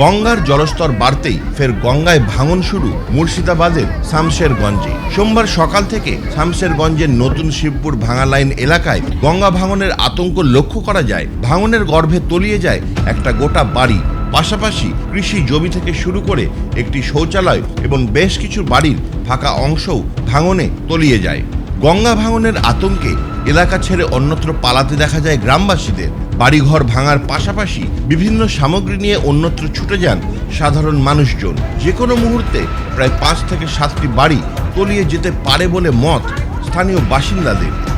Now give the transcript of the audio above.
গঙ্গার জলস্তর বাড়তেই ফের গঙ্গায় ভাঙন শুরু মুর্শিদাবাদের শামশেরগঞ্জে। সোমবার সকাল থেকে শামশেরগঞ্জের নতুন শিবপুর ভাঙা লাইন এলাকায় গঙ্গা ভাঙনের আতঙ্ক লক্ষ্য করা যায়। ভাঙনের গর্ভে তলিয়ে যায় একটা গোটা বাড়ি। পাশাপাশি কৃষি জমি থেকে শুরু করে একটি শৌচালয় এবং বেশ কিছু বাড়ির ফাঁকা অংশও ভাঙনে তলিয়ে যায়। গঙ্গা ভাঙনের আতঙ্কে এলাকা ছেড়ে অন্যত্র পালাতে দেখা যায় গ্রামবাসীদের। বাড়িঘর ভাঙার পাশাপাশি বিভিন্ন সামগ্রী নিয়ে অন্যত্র ছুটে যান সাধারণ মানুষজন। যে কোনো মুহূর্তে প্রায় পাঁচ থেকে সাতটি বাড়ি তলিয়ে যেতে পারে বলে মত স্থানীয় বাসিন্দাদের।